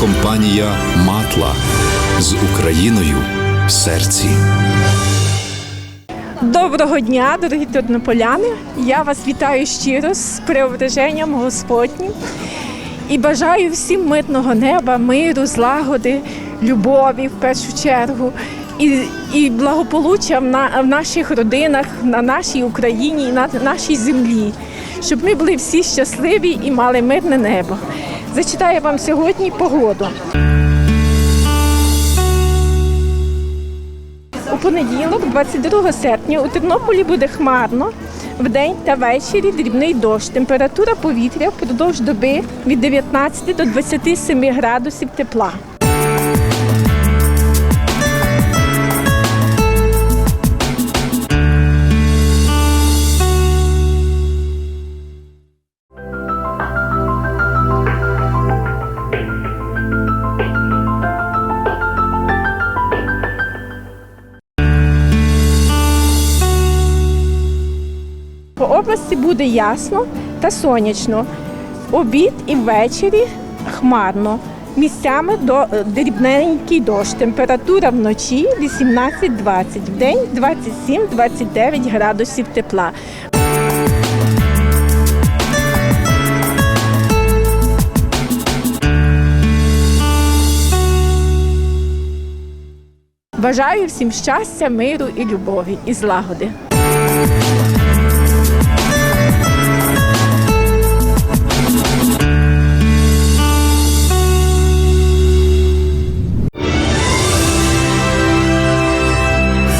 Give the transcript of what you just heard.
компанія Матла з Україною в серці. Доброго дня, дорогі тернополяни! Я вас вітаю щиро з преображенням Господнім і бажаю всім мирного неба, миру, злагоди, любові в першу чергу і, і благополуччя в, на, в наших родинах, на нашій Україні на нашій землі, щоб ми були всі щасливі і мали мирне небо. Зачитаю вам сьогодні погоду. У понеділок, 22 серпня, у Тернополі буде хмарно. Вдень та ввечері дрібний дощ. Температура повітря впродовж доби від 19 до 27 градусів тепла. По області буде ясно та сонячно. Обід і ввечері хмарно. Місцями до дрібненький дощ. Температура вночі 18-20, вдень 27-29 градусів тепла. Бажаю всім щастя, миру і любові і злагоди.